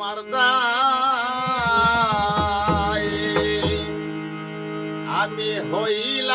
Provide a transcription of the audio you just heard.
তোমার দায়। আমি হইল